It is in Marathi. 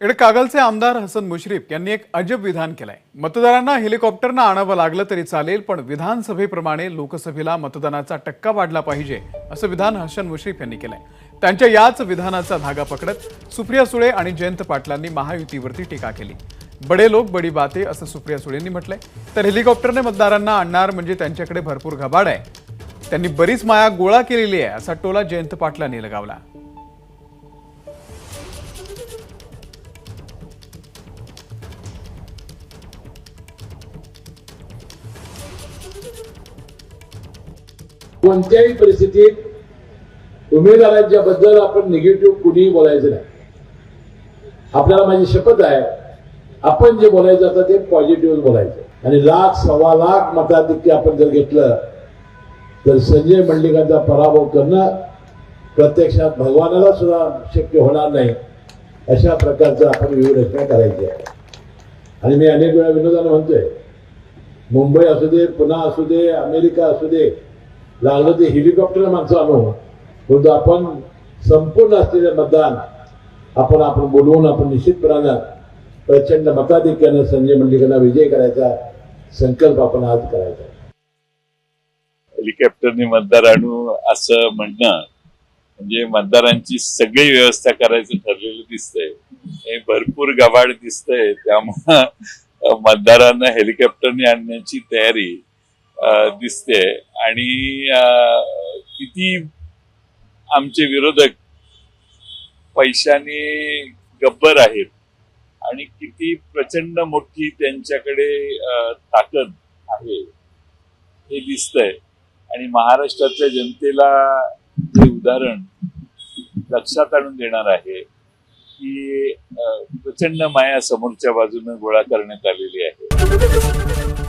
इकडे कागलचे आमदार हसन मुश्रीफ यांनी एक अजब विधान केलंय. मतदारांना हेलिकॉप्टरनं आणावं लागलं तरी चालेल पण विधानसभेप्रमाणे लोकसभेला मतदानाचा टक्का वाढला पाहिजे असं विधान हसन मुश्रीफ यांनी केलंय. त्यांच्या याच विधानाचा धागा पकडत सुप्रिया सुळे आणि जयंत पाटलांनी महायुतीवरती टीका केली. बडे लोक बडी बाते असं सुप्रिया सुळेंनी म्हटलंय. तर हेलिकॉप्टरने मतदारांना आणणार म्हणजे त्यांच्याकडे भरपूर घबाड आहे. त्यांनी बरीच माया गोळा केलेली आहे असा टोला जयंत पाटलांनी लगावला. कोणत्याही परिस्थितीत उमेदवारांच्या बद्दल आपण निगेटिव्ह कुणीही बोलायचं नाही. आपल्याला माझी शपथ आहे आपण जे बोलायचं आता ते पॉझिटिव्ह बोलायचं. आणि लाख सव्वा लाख मताधिक्य आपण जर घेतलं तर संजय मंडलिकांचा पराभव करणं प्रत्यक्षात भगवानाला सुद्धा शक्य होणार नाही अशा प्रकारचं आपण व्यूहरचना करायची आहे. आणि मी अनेक वेळा विनोदानं म्हणतोय मुंबई असू दे पुणे असू दे अमेरिका असू दे लागलं ते हेलिकॉप्टर माणसं आणू परंतु आपण संपूर्ण असलेलं मतदान आपण आपण बोलवून आपण निश्चितपणानं प्रचंड मताधिक्यानं संजय मंडलिकांना विजय करायचा संकल्प आपण आज करायचा हेलिकॉप्टरने मतदार आणू असं म्हणणं म्हणजे मतदारांची सगळी व्यवस्था करायचं ठरलेलं दिसतंय. हे भरपूर गवाड दिसतंय. त्यामुळं मतदारांना हेलिकॉप्टरने आणण्याची तयारी दिसते. आणि किती आमचे विरोधक पैशाने गब्बर आहेत आणि किती प्रचंड मोठी त्यांच्याकडे ताकद आहे हे दिसतंय. आणि महाराष्ट्रातल्या जनतेला हे उदाहरण लक्षात आणून देणार आहे की प्रचंड माया समोरच्या बाजूने गोळा करण्यात आलेली आहे.